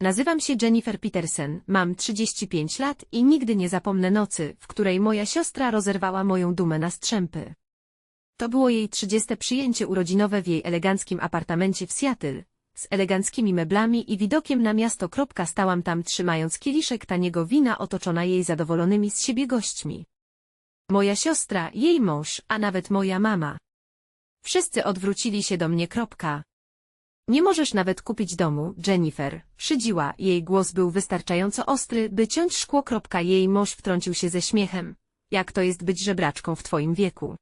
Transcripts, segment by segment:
Nazywam się Jennifer Peterson, mam 35 lat i nigdy nie zapomnę nocy, w której moja siostra rozerwała moją dumę na strzępy. To było jej 30 przyjęcie urodzinowe w jej eleganckim apartamencie w Seattle, z eleganckimi meblami i widokiem na miasto. Stałam tam trzymając kieliszek taniego wina otoczona jej zadowolonymi z siebie gośćmi. Moja siostra, jej mąż, a nawet moja mama. Wszyscy odwrócili się do mnie. Nie możesz nawet kupić domu, Jennifer, szydziła, jej głos był wystarczająco ostry, by ciąć szkło. Jej mąż wtrącił się ze śmiechem. Jak to jest być żebraczką w twoim wieku?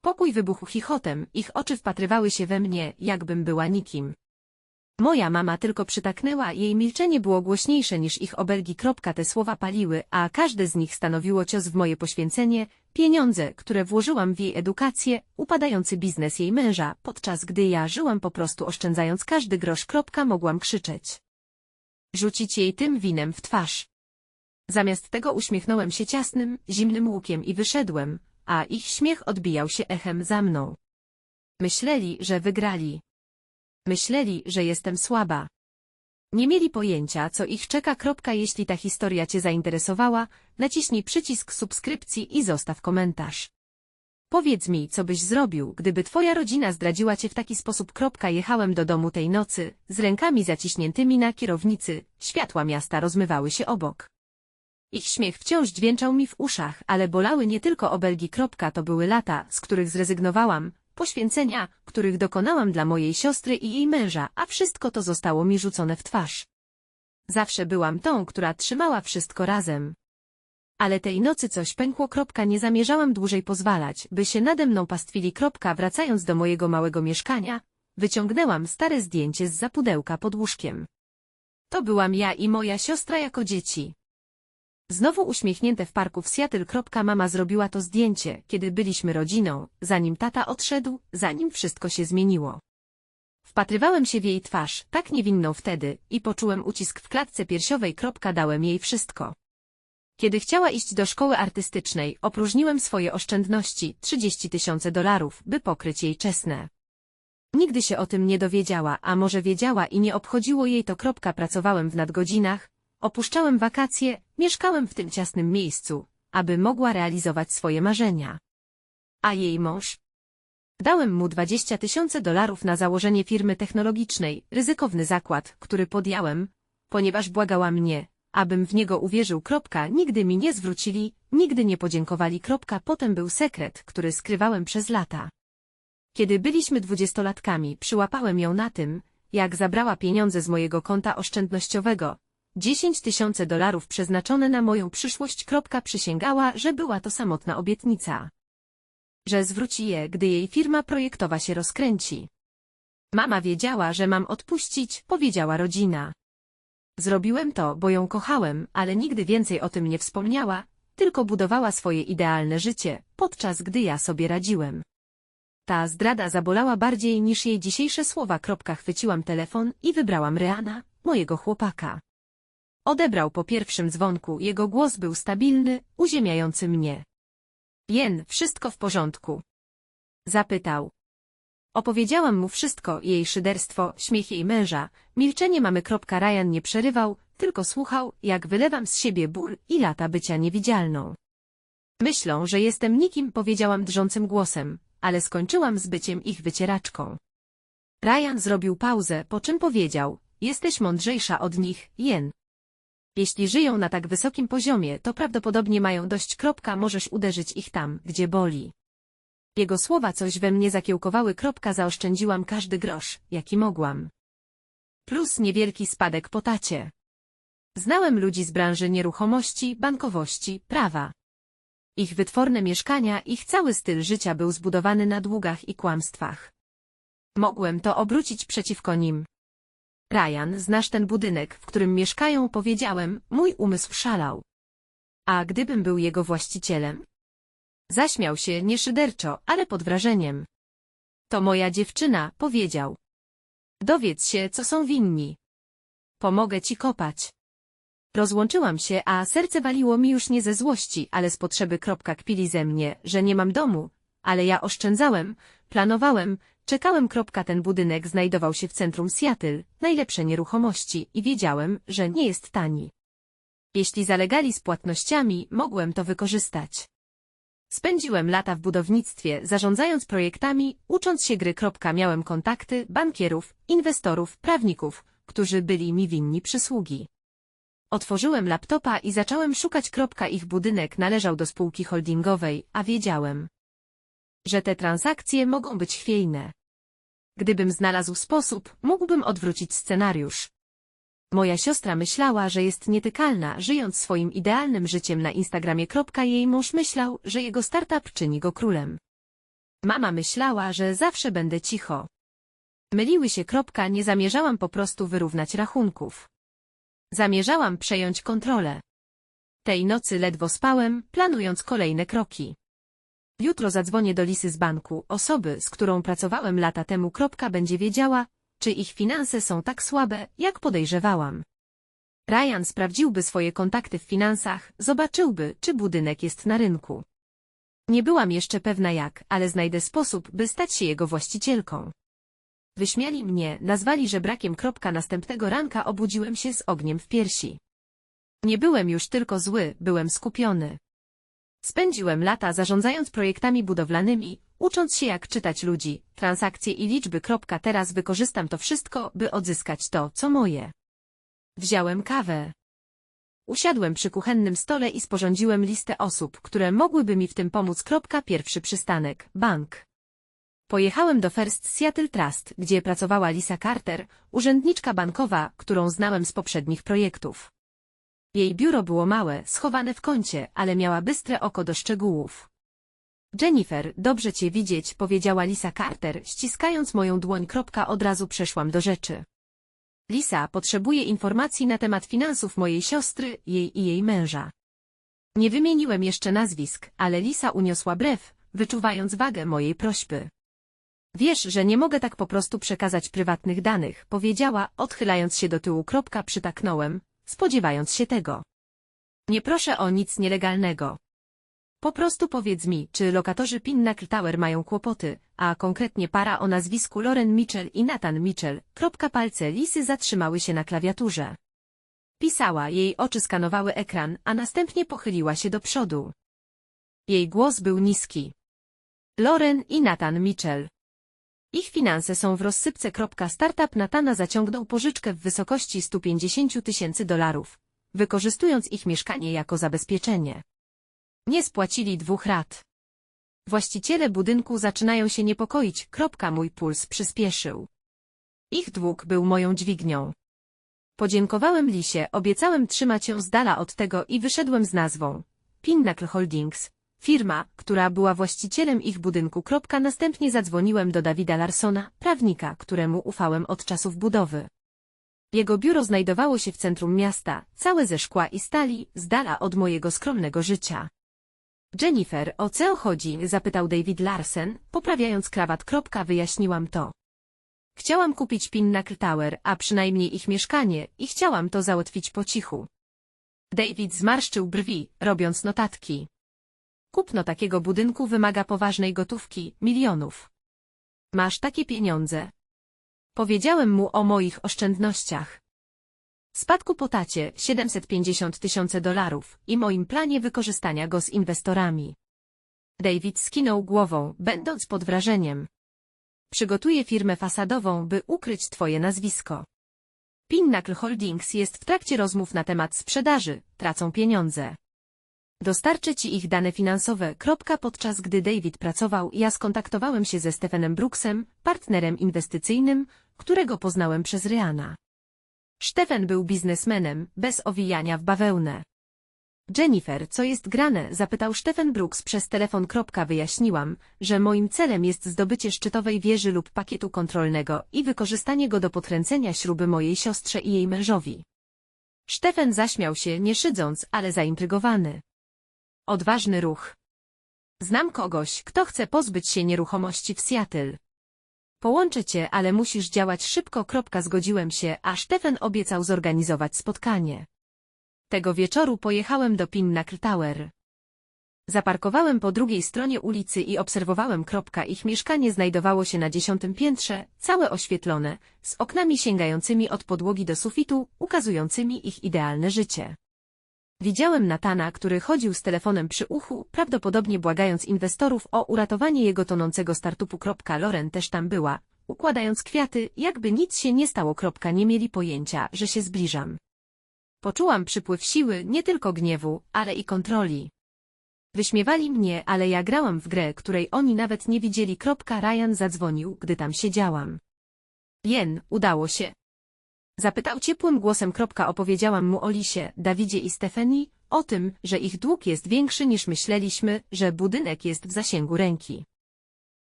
Pokój wybuchł chichotem, ich oczy wpatrywały się we mnie, jakbym była nikim. Moja mama tylko przytaknęła, jej milczenie było głośniejsze niż ich obelgi. Te słowa paliły, a każde z nich stanowiło cios w moje poświęcenie, pieniądze, które włożyłam w jej edukację, upadający biznes jej męża, podczas gdy ja żyłam po prostu oszczędzając każdy grosz. Mogłam krzyczeć. Rzucić jej tym winem w twarz. Zamiast tego uśmiechnąłem się ciasnym, zimnym łukiem i wyszedłem, a ich śmiech odbijał się echem za mną. Myśleli, że wygrali. Myśleli, że jestem słaba. Nie mieli pojęcia, co ich czeka. Jeśli ta historia Cię zainteresowała, naciśnij przycisk subskrypcji i zostaw komentarz. Powiedz mi, co byś zrobił, gdyby Twoja rodzina zdradziła Cię w taki sposób. Jechałem do domu tej nocy, z rękami zaciśniętymi na kierownicy, światła miasta rozmywały się obok. Ich śmiech wciąż dźwięczał mi w uszach, ale bolały nie tylko obelgi. To były lata, z których zrezygnowałam, poświęcenia, których dokonałam dla mojej siostry i jej męża, a wszystko to zostało mi rzucone w twarz. Zawsze byłam tą, która trzymała wszystko razem. Ale tej nocy coś pękło. Kropka, nie zamierzałam dłużej pozwalać, by się nade mną pastwili. Kropka, wracając do mojego małego mieszkania, wyciągnęłam stare zdjęcie z zapudełka pod łóżkiem. To byłam ja i moja siostra jako dzieci. Znowu uśmiechnięte w parku w Seattle. Mama zrobiła to zdjęcie, kiedy byliśmy rodziną, zanim tata odszedł, zanim wszystko się zmieniło. Wpatrywałem się w jej twarz, tak niewinną wtedy, i poczułem ucisk w klatce piersiowej. Dałem jej wszystko. Kiedy chciała iść do szkoły artystycznej, opróżniłem swoje oszczędności, 30 tysięcy dolarów, by pokryć jej czesne. Nigdy się o tym nie dowiedziała, a może wiedziała i nie obchodziło jej to. Pracowałem w nadgodzinach, Opuszczałem wakacje, mieszkałem w tym ciasnym miejscu, aby mogła realizować swoje marzenia. A jej mąż? Dałem mu 20 tysięcy dolarów na założenie firmy technologicznej, ryzykowny zakład, który podjąłem, ponieważ błagała mnie, abym w niego uwierzył. Kropka, nigdy mi nie zwrócili, nigdy nie podziękowali. Kropka, potem był sekret, który skrywałem przez lata. Kiedy byliśmy dwudziestolatkami, przyłapałem ją na tym, jak zabrała pieniądze z mojego konta oszczędnościowego, 10 tysięcy dolarów przeznaczone na moją przyszłość. Przysięgała, że była to samotna obietnica. Że zwróci je, gdy jej firma projektowa się rozkręci. Mama wiedziała, że mam odpuścić, powiedziała rodzina. Zrobiłem to, bo ją kochałem, ale nigdy więcej o tym nie wspomniała, tylko budowała swoje idealne życie, podczas gdy ja sobie radziłem. Ta zdrada zabolała bardziej niż jej dzisiejsze słowa. Chwyciłam telefon i wybrałam Reana, mojego chłopaka. Odebrał po pierwszym dzwonku, jego głos był stabilny, uziemiający mnie. Jen, wszystko w porządku? Zapytał. Opowiedziałam mu wszystko, jej szyderstwo, śmiech jej męża, milczenie mamy. Ryan nie przerywał, tylko słuchał, jak wylewam z siebie ból i lata bycia niewidzialną. Myślą, że jestem nikim, powiedziałam drżącym głosem, ale skończyłam z byciem ich wycieraczką. Ryan zrobił pauzę, po czym powiedział, jesteś mądrzejsza od nich, Jen. Jeśli żyją na tak wysokim poziomie, to prawdopodobnie mają dość. Kropka, możesz uderzyć ich tam, gdzie boli. Jego słowa coś we mnie zakiełkowały. Kropka, zaoszczędziłam każdy grosz, jaki mogłam. Plus niewielki spadek po tacie. Znałem ludzi z branży nieruchomości, bankowości, prawa. Ich wytworne mieszkania, ich cały styl życia był zbudowany na długach i kłamstwach. Mogłem to obrócić przeciwko nim. Ryan, znasz ten budynek, w którym mieszkają, powiedziałem, mój umysł szalał. A gdybym był jego właścicielem? Zaśmiał się nie szyderczo, ale pod wrażeniem. To moja dziewczyna, powiedział. Dowiedz się, co są winni. Pomogę ci kopać. Rozłączyłam się, a serce waliło mi już nie ze złości, ale z potrzeby. Kpili ze mnie, że nie mam domu, ale ja oszczędzałem, planowałem, Czekałem. Ten budynek znajdował się w centrum Seattle, najlepsze nieruchomości i wiedziałem, że nie jest tani. Jeśli zalegali z płatnościami, mogłem to wykorzystać. Spędziłem lata w budownictwie, zarządzając projektami, ucząc się gry. Miałem kontakty, bankierów, inwestorów, prawników, którzy byli mi winni przysługi. Otworzyłem laptopa i zacząłem szukać. Ich budynek należał do spółki holdingowej, a wiedziałem, że te transakcje mogą być chwiejne. Gdybym znalazł sposób, mógłbym odwrócić scenariusz. Moja siostra myślała, że jest nietykalna, żyjąc swoim idealnym życiem na Instagramie. Jej mąż myślał, że jego startup czyni go królem. Mama myślała, że zawsze będę cicho. Myliły się. Nie zamierzałam po prostu wyrównać rachunków. Zamierzałam przejąć kontrolę. Tej nocy ledwo spałem, planując kolejne kroki. Jutro zadzwonię do Lisy z banku, osoby, z którą pracowałem lata temu. Będzie wiedziała, czy ich finanse są tak słabe, jak podejrzewałam. Ryan sprawdziłby swoje kontakty w finansach, zobaczyłby, czy budynek jest na rynku. Nie byłam jeszcze pewna jak, ale znajdę sposób, by stać się jego właścicielką. Wyśmiali mnie, nazwali żebrakiem. Następnego ranka obudziłem się z ogniem w piersi. Nie byłem już tylko zły, byłem skupiony. Spędziłem lata zarządzając projektami budowlanymi, ucząc się jak czytać ludzi, transakcje i liczby. Teraz wykorzystam to wszystko, by odzyskać to, co moje. Wziąłem kawę. Usiadłem przy kuchennym stole i sporządziłem listę osób, które mogłyby mi w tym pomóc. Pierwszy przystanek, bank. Pojechałem do First Seattle Trust, gdzie pracowała Lisa Carter, urzędniczka bankowa, którą znałem z poprzednich projektów. Jej biuro było małe, schowane w kącie, ale miała bystre oko do szczegółów. Jennifer, dobrze cię widzieć, powiedziała Lisa Carter, ściskając moją dłoń. Od razu przeszłam do rzeczy. Lisa potrzebuje informacji na temat finansów mojej siostry, jej i jej męża. Nie wymieniłem jeszcze nazwisk, ale Lisa uniosła brew, wyczuwając wagę mojej prośby. Wiesz, że nie mogę tak po prostu przekazać prywatnych danych, powiedziała, odchylając się do tyłu. Przytaknąłem, spodziewając się tego. Nie proszę o nic nielegalnego. Po prostu powiedz mi, czy lokatorzy Pinnacle Tower mają kłopoty, a konkretnie para o nazwisku Lauren Mitchell i Nathan Mitchell. Kropka palce Lisy zatrzymały się na klawiaturze. Pisała, jej oczy skanowały ekran, a następnie pochyliła się do przodu. Jej głos był niski. Lauren i Nathan Mitchell. Ich finanse są w rozsypce. Startup Natana zaciągnął pożyczkę w wysokości 150 tysięcy dolarów, wykorzystując ich mieszkanie jako zabezpieczenie. Nie spłacili dwóch rat. Właściciele budynku zaczynają się niepokoić. Mój puls przyspieszył. Ich dług był moją dźwignią. Podziękowałem Lisie, obiecałem trzymać ją z dala od tego i wyszedłem z nazwą. Pinnacle Holdings, Firma, która była właścicielem ich budynku. Następnie zadzwoniłem do Dawida Larsona, prawnika, któremu ufałem od czasów budowy. Jego biuro znajdowało się w centrum miasta, całe ze szkła i stali, z dala od mojego skromnego życia. Jennifer, o co chodzi? zapytał David Larsen, poprawiając krawat. Wyjaśniłam to. Chciałam kupić Pinnacle Tower, a przynajmniej ich mieszkanie, i chciałam to załatwić po cichu. David zmarszczył brwi, robiąc notatki. Kupno takiego budynku wymaga poważnej gotówki, milionów. Masz takie pieniądze. Powiedziałem mu o moich oszczędnościach. Spadku po tacie 750 tysięcy dolarów i moim planie wykorzystania go z inwestorami. David skinął głową, będąc pod wrażeniem. Przygotuję firmę fasadową, by ukryć twoje nazwisko. Pinnacle Holdings jest w trakcie rozmów na temat sprzedaży, tracą pieniądze. Dostarczę Ci ich dane finansowe. Podczas gdy David pracował, ja skontaktowałem się ze Stephenem Brooksem, partnerem inwestycyjnym, którego poznałem przez Ryana. Stephen był biznesmenem, bez owijania w bawełnę. Jennifer, co jest grane? zapytał Stephen Brooks przez telefon. Wyjaśniłam, że moim celem jest zdobycie szczytowej wieży lub pakietu kontrolnego i wykorzystanie go do podkręcenia śruby mojej siostrze i jej mężowi. Stephen zaśmiał się, nie szydząc, ale zaintrygowany. Odważny ruch. Znam kogoś, kto chce pozbyć się nieruchomości w Seattle. Połączę cię, ale musisz działać szybko. Zgodziłem się, a Stefan obiecał zorganizować spotkanie. Tego wieczoru pojechałem do Pinnacle Tower. Zaparkowałem po drugiej stronie ulicy i obserwowałem. Ich mieszkanie znajdowało się na dziesiątym piętrze, całe oświetlone, z oknami sięgającymi od podłogi do sufitu, ukazującymi ich idealne życie. Widziałem Natana, który chodził z telefonem przy uchu, prawdopodobnie błagając inwestorów o uratowanie jego tonącego startupu. Loren też tam była, układając kwiaty, jakby nic się nie stało. Nie mieli pojęcia, że się zbliżam. Poczułam przypływ siły, nie tylko gniewu, ale i kontroli. Wyśmiewali mnie, ale ja grałam w grę, której oni nawet nie widzieli. Ryan zadzwonił, gdy tam siedziałam. Jen, udało się. Zapytał ciepłym głosem. Opowiedziałam mu o Lisie, Dawidzie i Stefanii, o tym, że ich dług jest większy niż myśleliśmy, że budynek jest w zasięgu ręki.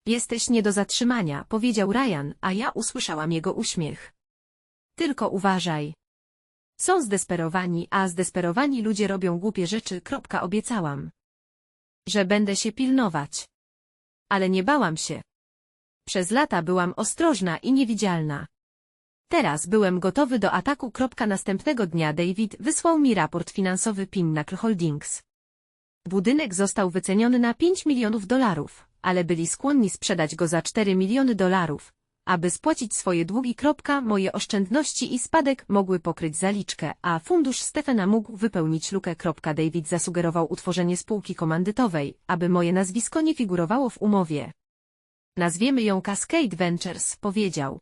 Jesteś nie do zatrzymania, powiedział Ryan, a ja usłyszałam jego uśmiech. Tylko uważaj. Są zdesperowani, a zdesperowani ludzie robią głupie rzeczy. Obiecałam. Że będę się pilnować. Ale nie bałam się. Przez lata byłam ostrożna i niewidzialna. Teraz byłem gotowy do ataku. Następnego dnia David wysłał mi raport finansowy Pinnacle Holdings. Budynek został wyceniony na 5 milionów dolarów, ale byli skłonni sprzedać go za 4 miliony dolarów, aby spłacić swoje długi. Moje oszczędności i spadek mogły pokryć zaliczkę, a fundusz Stefana mógł wypełnić lukę. David zasugerował utworzenie spółki komandytowej, aby moje nazwisko nie figurowało w umowie. Nazwiemy ją Cascade Ventures, powiedział.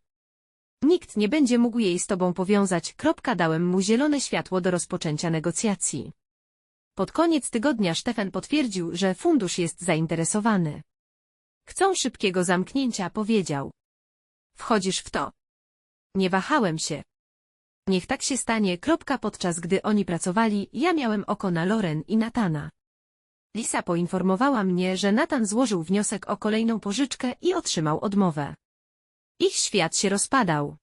Nikt nie będzie mógł jej z tobą powiązać. Dałem mu zielone światło do rozpoczęcia negocjacji. Pod koniec tygodnia Stefan potwierdził, że fundusz jest zainteresowany. Chcą szybkiego zamknięcia, powiedział. Wchodzisz w to. Nie wahałem się. Niech tak się stanie. Kropka podczas gdy oni pracowali, ja miałem oko na Loren i Natana. Lisa poinformowała mnie, że Natan złożył wniosek o kolejną pożyczkę i otrzymał odmowę. Ich świat się rozpadał.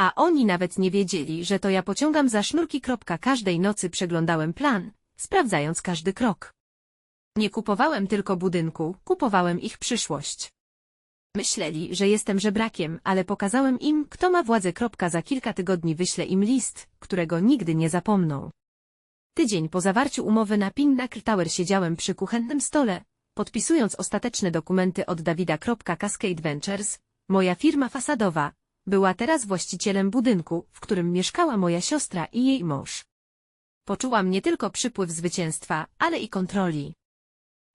A oni nawet nie wiedzieli, że to ja pociągam za sznurki. Każdej nocy przeglądałem plan, sprawdzając każdy krok. Nie kupowałem tylko budynku, kupowałem ich przyszłość. Myśleli, że jestem żebrakiem, ale pokazałem im, kto ma władzę. Za kilka tygodni wyślę im list, którego nigdy nie zapomną. Tydzień po zawarciu umowy na Pinnacle Tower siedziałem przy kuchennym stole, podpisując ostateczne dokumenty od Dawida. Cascade Ventures, moja firma fasadowa, była teraz właścicielem budynku, w którym mieszkała moja siostra i jej mąż. Poczułam nie tylko przypływ zwycięstwa, ale i kontroli.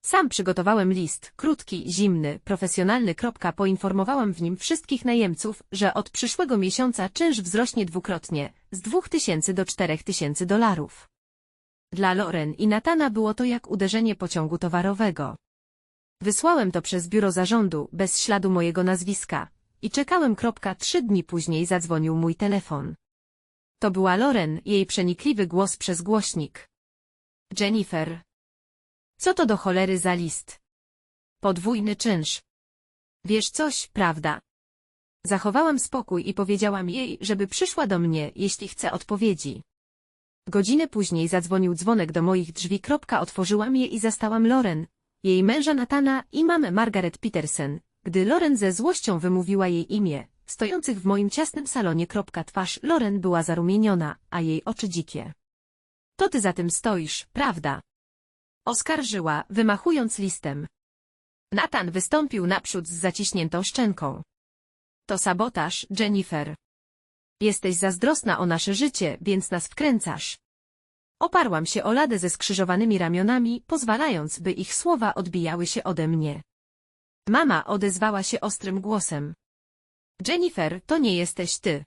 Sam przygotowałem list, krótki, zimny, profesjonalny. Poinformowałam w nim wszystkich najemców, że od przyszłego miesiąca czynsz wzrośnie dwukrotnie, z 2000 do 4000 dolarów. Dla Loren i Natana było to jak uderzenie pociągu towarowego. Wysłałem to przez biuro zarządu, bez śladu mojego nazwiska, i czekałem. Trzy dni później zadzwonił mój telefon. To była Loren, jej przenikliwy głos przez głośnik. Jennifer, co to do cholery za list? Podwójny czynsz. Wiesz coś, prawda? Zachowałam spokój i powiedziałam jej, żeby przyszła do mnie, jeśli chce odpowiedzi. Godzinę później zadzwonił dzwonek do moich drzwi. Otworzyłam je i zastałam Loren, jej męża Natana i mamę Margaret Petersen, gdy Loren ze złością wymówiła jej imię, stojących w moim ciasnym salonie. Twarz Loren była zarumieniona, a jej oczy dzikie. To ty za tym stoisz, prawda? Oskarżyła, wymachując listem. Nathan wystąpił naprzód z zaciśniętą szczęką. To sabotaż, Jennifer. Jesteś zazdrosna o nasze życie, więc nas wkręcasz. Oparłam się o ladę ze skrzyżowanymi ramionami, pozwalając, by ich słowa odbijały się ode mnie. Mama odezwała się ostrym głosem. Jennifer, to nie jesteś ty.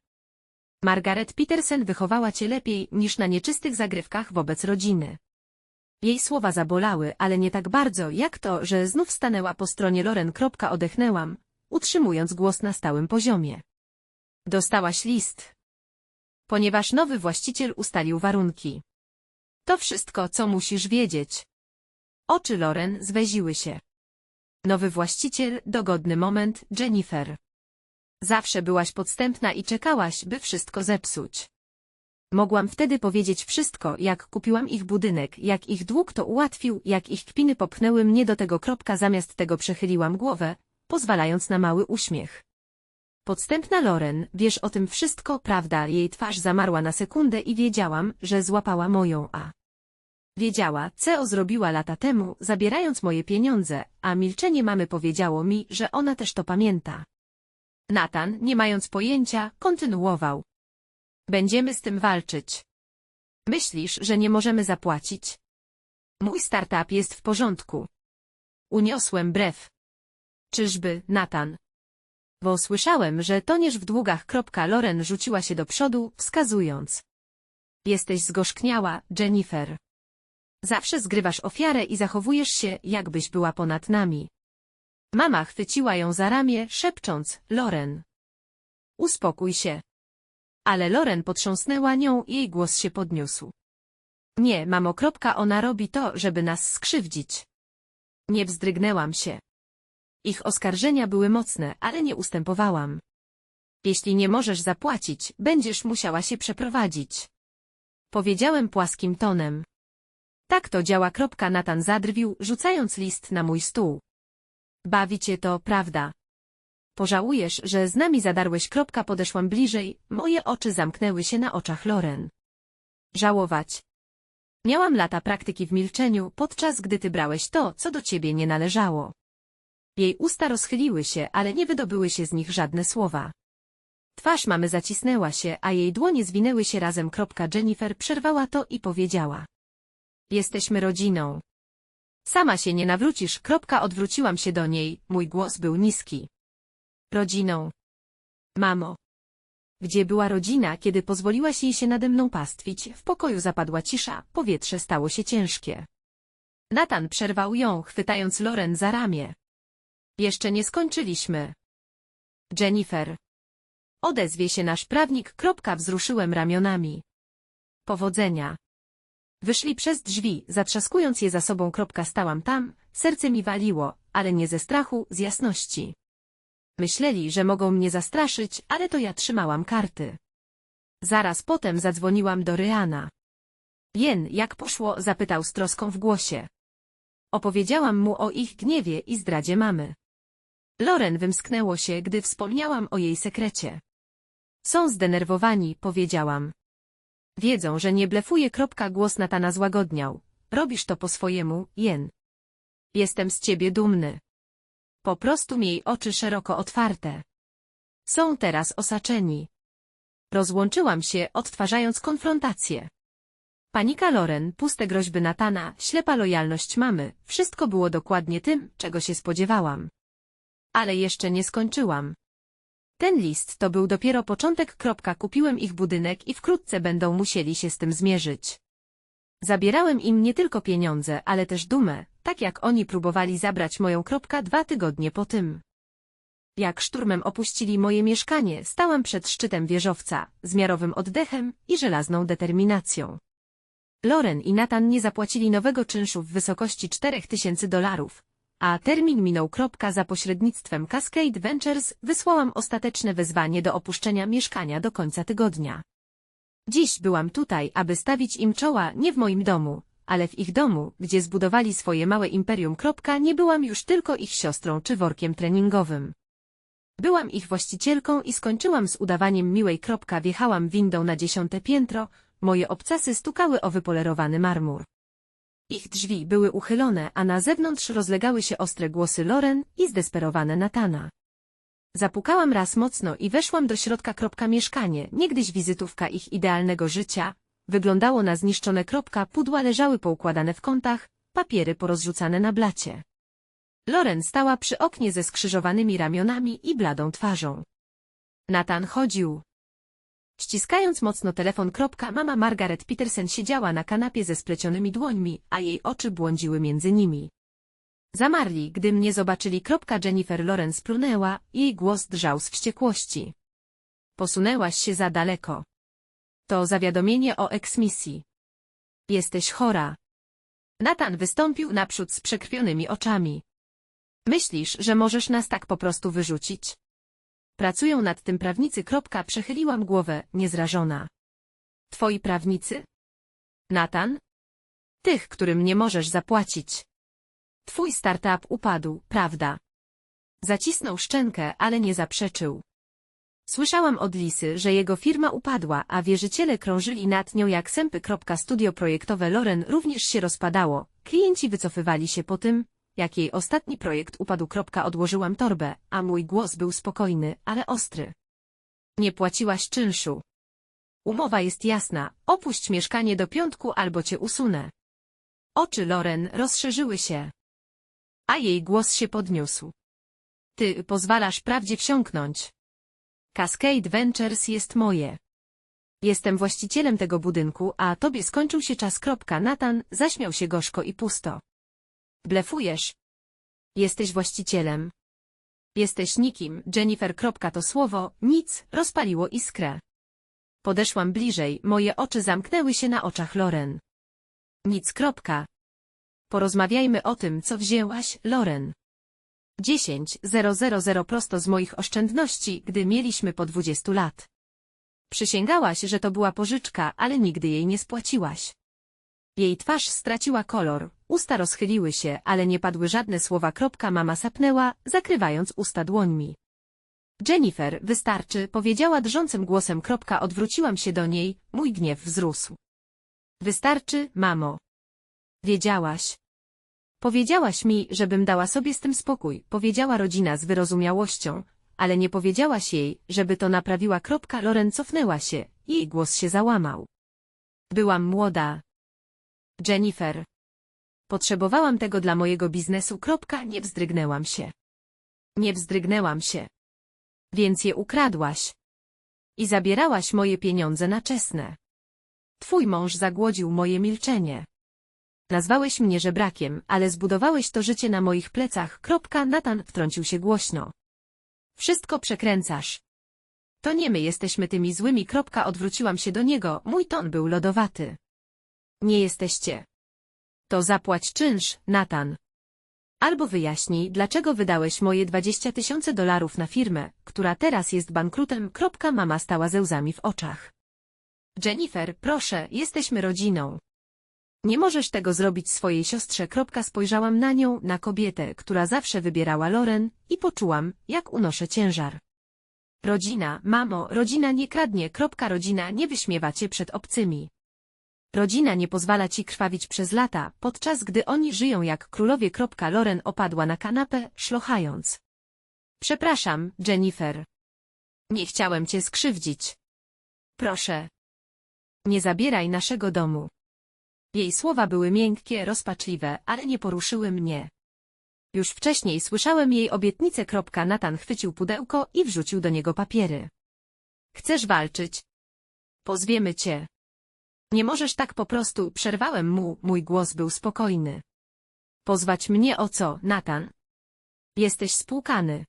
Margaret Petersen wychowała cię lepiej niż na nieczystych zagrywkach wobec rodziny. Jej słowa zabolały, ale nie tak bardzo, jak to, że znów stanęła po stronie Loren. Odechnęłam, utrzymując głos na stałym poziomie. Dostałaś list. Ponieważ nowy właściciel ustalił warunki. To wszystko, co musisz wiedzieć. Oczy Loren zweziły się. Nowy właściciel, dogodny moment, Jennifer. Zawsze byłaś podstępna i czekałaś, by wszystko zepsuć. Mogłam wtedy powiedzieć wszystko, jak kupiłam ich budynek, jak ich dług to ułatwił, jak ich kpiny popchnęły mnie do tego kropka, zamiast tego przechyliłam głowę, pozwalając na mały uśmiech. Podstępna Loren, wiesz o tym wszystko, prawda? Jej twarz zamarła na sekundę i wiedziałam, że złapała moją, a Wiedziała, co zrobiła lata temu, zabierając moje pieniądze, a milczenie mamy powiedziało mi, że ona też to pamięta. Natan, nie mając pojęcia, kontynuował. Będziemy z tym walczyć. Myślisz, że nie możemy zapłacić? Mój startup jest w porządku. Uniosłem brew. Czyżby, Natan? Bo słyszałem, że toniesz w długach. Loren rzuciła się do przodu, wskazując. Jesteś zgorzkniała, Jennifer. Zawsze zgrywasz ofiarę i zachowujesz się, jakbyś była ponad nami. Mama chwyciła ją za ramię, szepcząc, Loren. Uspokój się. Ale Loren potrząsnęła nią i jej głos się podniósł. Nie, mamo. Ona robi to, żeby nas skrzywdzić. Nie wzdrygnęłam się. Ich oskarżenia były mocne, ale nie ustępowałam. Jeśli nie możesz zapłacić, będziesz musiała się przeprowadzić. Powiedziałem płaskim tonem. Tak to działa. Natan zadrwił, rzucając list na mój stół. Bawi cię to, prawda? Pożałujesz, że z nami zadarłeś. Podeszłam bliżej, moje oczy zamknęły się na oczach Loren. Żałować. Miałam lata praktyki w milczeniu, podczas gdy ty brałeś to, co do ciebie nie należało. Jej usta rozchyliły się, ale nie wydobyły się z nich żadne słowa. Twarz mamy zacisnęła się, a jej dłonie zwinęły się razem. Jennifer przerwała to i powiedziała. Jesteśmy rodziną. Sama się nie nawrócisz. Odwróciłam się do niej, mój głos był niski. Rodziną. Mamo. Gdzie była rodzina, kiedy pozwoliłaś jej się nade mną pastwić? W pokoju zapadła cisza, powietrze stało się ciężkie. Natan przerwał ją, chwytając Loren za ramię. Jeszcze nie skończyliśmy. Jennifer. Odezwie się nasz prawnik. Wzruszyłem ramionami. Powodzenia. Wyszli przez drzwi, zatrzaskując je za sobą. Stałam tam, serce mi waliło, ale nie ze strachu, z jasności. Myśleli, że mogą mnie zastraszyć, ale to ja trzymałam karty. Zaraz potem zadzwoniłam do Ryana. Jen, jak poszło, zapytał z troską w głosie. Opowiedziałam mu o ich gniewie i zdradzie mamy. Loren wymsknęło się, gdy wspomniałam o jej sekrecie. Są zdenerwowani, powiedziałam. Wiedzą, że nie blefuję. Głos Natana złagodniał. Robisz to po swojemu, Jen. Jestem z ciebie dumny. Po prostu miej oczy szeroko otwarte. Są teraz osaczeni. Rozłączyłam się, odtwarzając konfrontację. Panika Loren, puste groźby Natana, ślepa lojalność mamy, wszystko było dokładnie tym, czego się spodziewałam. Ale jeszcze nie skończyłam. Ten list to był dopiero początek. Kupiłem ich budynek i wkrótce będą musieli się z tym zmierzyć. Zabierałem im nie tylko pieniądze, ale też dumę, tak jak oni próbowali zabrać moją dwa tygodnie po tym. Jak szturmem opuścili moje mieszkanie, stałam przed szczytem wieżowca, z miarowym oddechem i żelazną determinacją. Loren i Nathan nie zapłacili nowego czynszu w wysokości 4000 dolarów, a termin minął. Za pośrednictwem Cascade Ventures wysłałam ostateczne wezwanie do opuszczenia mieszkania do końca tygodnia. Dziś byłam tutaj, aby stawić im czoła nie w moim domu, ale w ich domu, gdzie zbudowali swoje małe imperium. Nie byłam już tylko ich siostrą czy workiem treningowym. Byłam ich właścicielką i skończyłam z udawaniem miłej. Wjechałam windą na dziesiąte piętro, moje obcasy stukały o wypolerowany marmur. Ich drzwi były uchylone, a na zewnątrz rozlegały się ostre głosy Loren i zdesperowane Natana. Zapukałam raz mocno i weszłam do środka. Kropka mieszkanie, niegdyś wizytówka ich idealnego życia, wyglądało na zniszczone. Kropka pudła leżały poukładane w kątach, papiery porozrzucane na blacie. Loren stała przy oknie ze skrzyżowanymi ramionami i bladą twarzą. Nathan chodził. Ściskając mocno telefon. Mama Margaret Petersen siedziała na kanapie ze splecionymi dłońmi, a jej oczy błądziły między nimi. Zamarli, gdy mnie zobaczyli. Jennifer Lawrence plunęła, jej głos drżał z wściekłości. Posunęłaś się za daleko. To zawiadomienie o eksmisji. Jesteś chora. Nathan wystąpił naprzód z przekrwionymi oczami. Myślisz, że możesz nas tak po prostu wyrzucić? Pracują nad tym prawnicy. Przechyliłam głowę, niezrażona. Twoi prawnicy? Nathan? Tych, którym nie możesz zapłacić. Twój startup upadł, prawda? Zacisnął szczękę, ale nie zaprzeczył. Słyszałam od Lisy, że jego firma upadła, a wierzyciele krążyli nad nią jak sępy. Studio projektowe Loren również się rozpadało. Klienci wycofywali się po tym, jak jej ostatni projekt upadł. Odłożyłam torbę, a mój głos był spokojny, ale ostry. Nie płaciłaś czynszu. Umowa jest jasna, opuść mieszkanie do piątku albo cię usunę. Oczy Loren rozszerzyły się. A jej głos się podniósł. Ty pozwalasz prawdzie wsiąknąć. Cascade Ventures jest moje. Jestem właścicielem tego budynku, a tobie skończył się czas. Nathan zaśmiał się gorzko i pusto. Blefujesz. Jesteś właścicielem. Jesteś nikim, Jennifer. To słowo, nic, rozpaliło iskrę. Podeszłam bliżej, moje oczy zamknęły się na oczach Loren. Nic. Porozmawiajmy o tym, co wzięłaś, Loren. 10 000 prosto z moich oszczędności, gdy mieliśmy po 20 lat. Przysięgałaś, że to była pożyczka, ale nigdy jej nie spłaciłaś. Jej twarz straciła kolor, usta rozchyliły się, ale nie padły żadne słowa. Mama sapnęła, zakrywając usta dłońmi. Jennifer, wystarczy, powiedziała drżącym głosem. Odwróciłam się do niej, mój gniew wzrósł. Wystarczy, mamo. Wiedziałaś. Powiedziałaś mi, żebym dała sobie z tym spokój, powiedziała rodzina z wyrozumiałością, ale nie powiedziałaś jej, żeby to naprawiła. Loren cofnęła się, jej głos się załamał. Byłam młoda. Jennifer. Potrzebowałam tego dla mojego biznesu. Kropka, nie wzdrygnęłam się. Nie wzdrygnęłam się. Więc je ukradłaś. I zabierałaś moje pieniądze na czesne. Twój mąż zagłodził moje milczenie. Nazwałeś mnie żebrakiem, ale zbudowałeś to życie na moich plecach. Kropka, Natan wtrącił się głośno. Wszystko przekręcasz. To nie my jesteśmy tymi złymi. Kropka, odwróciłam się do niego, mój ton był lodowaty. Nie jesteście. To zapłać czynsz, Natan. Albo wyjaśnij, dlaczego wydałeś moje 20 tysięcy dolarów na firmę, która teraz jest bankrutem. Mama stała ze łzami w oczach. Jennifer, proszę, jesteśmy rodziną. Nie możesz tego zrobić swojej siostrze. Spojrzałam na nią, na kobietę, która zawsze wybierała Loren i poczułam, jak unoszę ciężar. Rodzina, mamo, rodzina nie kradnie. Rodzina nie wyśmiewa cię przed obcymi. Rodzina nie pozwala ci krwawić przez lata, podczas gdy oni żyją jak królowie. Loren opadła na kanapę, szlochając. Przepraszam, Jennifer. Nie chciałem cię skrzywdzić. Proszę. Nie zabieraj naszego domu. Jej słowa były miękkie, rozpaczliwe, ale nie poruszyły mnie. Już wcześniej słyszałem jej obietnicę. Natan chwycił pudełko i wrzucił do niego papiery. Chcesz walczyć? Pozwiemy cię. Nie możesz tak po prostu, przerwałem mu, mój głos był spokojny. Pozwać mnie o co, Natan? Jesteś spłukany.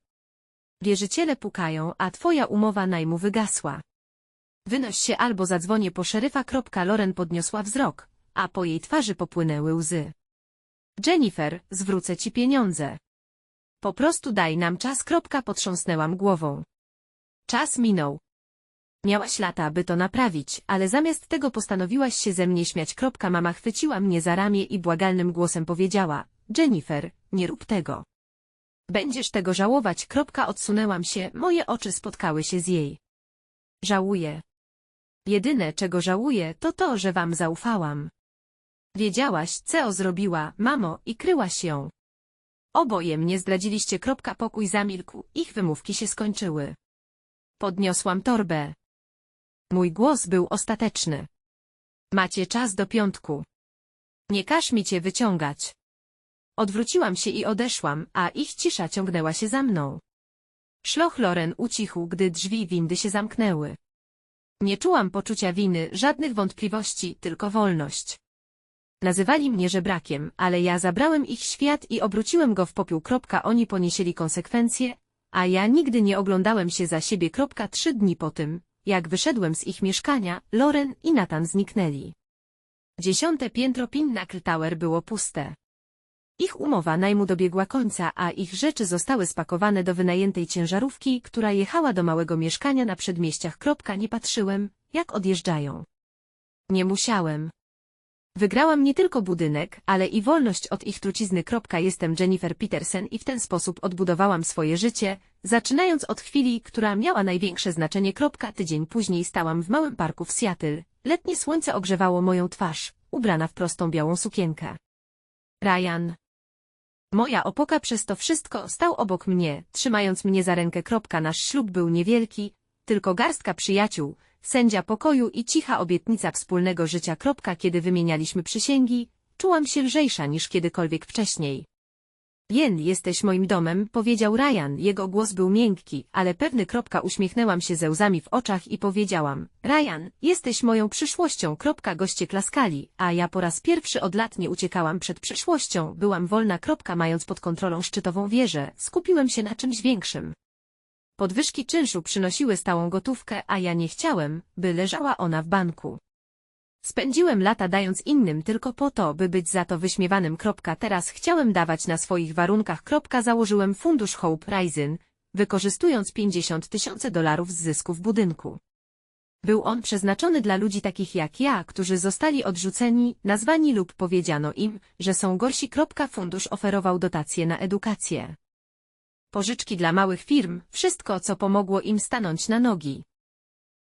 Wierzyciele pukają, a twoja umowa najmu wygasła. Wynoś się albo zadzwonię po szeryfa. Loren podniosła wzrok, a po jej twarzy popłynęły łzy. Jennifer, zwrócę ci pieniądze. Po prostu daj nam czas. Potrząsnęłam głową. Czas minął. Miałaś lata, by to naprawić, ale zamiast tego postanowiłaś się ze mnie śmiać. Mama chwyciła mnie za ramię i błagalnym głosem powiedziała, Jennifer, nie rób tego. Będziesz tego żałować. Odsunęłam się, moje oczy spotkały się z jej. Żałuję. Jedyne, czego żałuję, to to, że wam zaufałam. Wiedziałaś, co zrobiła, mamo, i kryłaś ją. Oboje mnie zdradziliście. Pokój zamilkł, ich wymówki się skończyły. Podniosłam torbę. Mój głos był ostateczny. Macie czas do piątku. Nie każ mi cię wyciągać. Odwróciłam się i odeszłam, a ich cisza ciągnęła się za mną. Szloch Loren ucichł, gdy drzwi windy się zamknęły. Nie czułam poczucia winy, żadnych wątpliwości, tylko wolność. Nazywali mnie żebrakiem, ale ja zabrałem ich świat i obróciłem go w popiół. Oni ponieśli konsekwencje, a ja nigdy nie oglądałem się za siebie. Trzy dni po tym, jak wyszedłem z ich mieszkania, Loren i Nathan zniknęli. Dziesiąte piętro Pinnacle Tower było puste. Ich umowa najmu dobiegła końca, a ich rzeczy zostały spakowane do wynajętej ciężarówki, która jechała do małego mieszkania na przedmieściach. Nie patrzyłem, jak odjeżdżają. Nie musiałem. Wygrałam nie tylko budynek, ale i wolność od ich trucizny. Jestem Jennifer Petersen i w ten sposób odbudowałam swoje życie, zaczynając od chwili, która miała największe znaczenie. Tydzień później stałam w małym parku w Seattle. Letnie słońce ogrzewało moją twarz, ubrana w prostą białą sukienkę. Ryan. Moja opoka przez to wszystko stał obok mnie, trzymając mnie za rękę. Nasz ślub był niewielki, tylko garstka przyjaciół, sędzia pokoju i cicha obietnica wspólnego życia. Kiedy wymienialiśmy przysięgi, czułam się lżejsza niż kiedykolwiek wcześniej. Jen, jesteś moim domem, powiedział Ryan. Jego głos był miękki, ale pewny. Kropka. Uśmiechnęłam się ze łzami w oczach i powiedziałam, Ryan, jesteś moją przyszłością. Kropka. Goście klaskali, a ja po raz pierwszy od lat nie uciekałam przed przyszłością. Byłam wolna. Kropka. Mając pod kontrolą szczytową wieżę, skupiłem się na czymś większym. Podwyżki czynszu przynosiły stałą gotówkę, a ja nie chciałem, by leżała ona w banku. Spędziłem lata dając innym tylko po to, by być za to wyśmiewanym. Teraz chciałem dawać na swoich warunkach. Założyłem fundusz Hope Rising, wykorzystując 50 tysięcy dolarów z zysków budynku. Był on przeznaczony dla ludzi takich jak ja, którzy zostali odrzuceni, nazwani lub powiedziano im, że są gorsi. Fundusz oferował dotacje na edukację. Pożyczki dla małych firm, wszystko co pomogło im stanąć na nogi.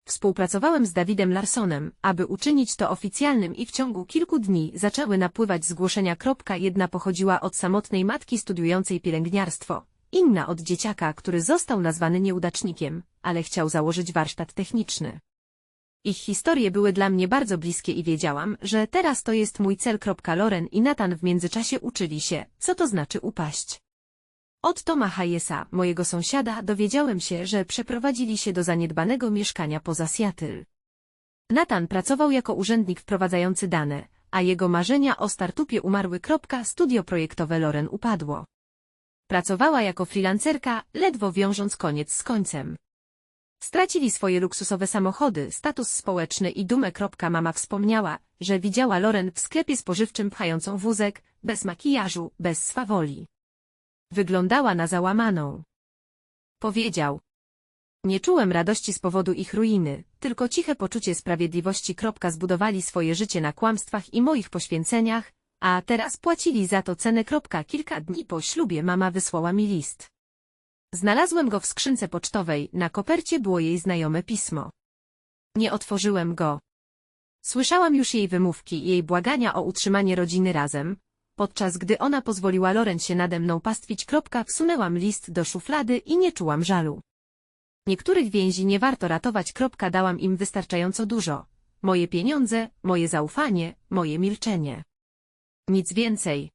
Współpracowałem z Dawidem Larsonem, aby uczynić to oficjalnym i w ciągu kilku dni zaczęły napływać zgłoszenia. Jedna pochodziła od samotnej matki studiującej pielęgniarstwo, inna od dzieciaka, który został nazwany nieudacznikiem, ale chciał założyć warsztat techniczny. Ich historie były dla mnie bardzo bliskie i wiedziałam, że teraz to jest mój cel. Loren i Nathan w międzyczasie uczyli się, co to znaczy upaść. Od Toma Hayesa, mojego sąsiada, dowiedziałem się, że przeprowadzili się do zaniedbanego mieszkania poza Seattle. Nathan pracował jako urzędnik wprowadzający dane, a jego marzenia o startupie umarły. Studio projektowe Loren upadło. Pracowała jako freelancerka, ledwo wiążąc koniec z końcem. Stracili swoje luksusowe samochody, status społeczny i dumę. Mama wspomniała, że widziała Loren w sklepie spożywczym pchającą wózek, bez makijażu, bez swawoli. Wyglądała na załamaną. Powiedział. Nie czułem radości z powodu ich ruiny, tylko ciche poczucie sprawiedliwości. Zbudowali swoje życie na kłamstwach i moich poświęceniach, a teraz płacili za to cenę. Kilka dni po ślubie mama wysłała mi list. Znalazłem go w skrzynce pocztowej, na kopercie było jej znajome pismo. Nie otworzyłem go. Słyszałam już jej wymówki, jej błagania o utrzymanie rodziny razem, podczas gdy ona pozwoliła Loren się nade mną pastwić. Wsunęłam list do szuflady i nie czułam żalu. Niektórych więzi nie warto ratować. Dałam im wystarczająco dużo. Moje pieniądze, moje zaufanie, moje milczenie. Nic więcej.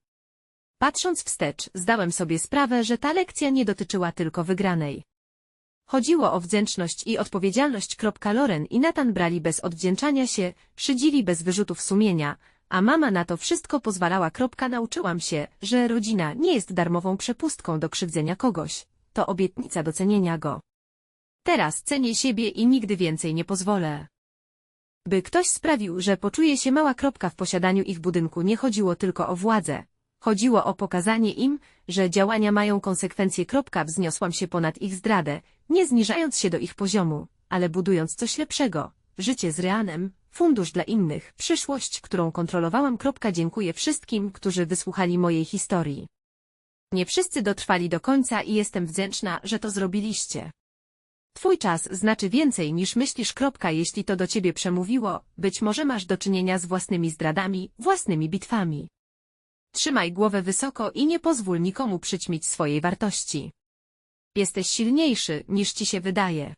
Patrząc wstecz, zdałem sobie sprawę, że ta lekcja nie dotyczyła tylko wygranej. Chodziło o wdzięczność i odpowiedzialność. Loren i Nathan brali bez odwdzięczania się, szydzili bez wyrzutów sumienia, a mama na to wszystko pozwalała. Nauczyłam się, że rodzina nie jest darmową przepustką do krzywdzenia kogoś. To obietnica docenienia go. Teraz cenię siebie i nigdy więcej nie pozwolę. By ktoś sprawił, że poczuje się mała kropka w posiadaniu ich budynku nie chodziło tylko o władzę. Chodziło o pokazanie im, że działania mają konsekwencje. Wzniosłam się ponad ich zdradę, nie zniżając się do ich poziomu, ale budując coś lepszego. Życie z Reanem, Fundusz dla innych, przyszłość, którą kontrolowałam. Dziękuję wszystkim, którzy wysłuchali mojej historii. Nie wszyscy dotrwali do końca i jestem wdzięczna, że to zrobiliście. Twój czas znaczy więcej niż myślisz. Jeśli to do ciebie przemówiło, być może masz do czynienia z własnymi zdradami, własnymi bitwami. Trzymaj głowę wysoko i nie pozwól nikomu przyćmić swojej wartości. Jesteś silniejszy, niż ci się wydaje.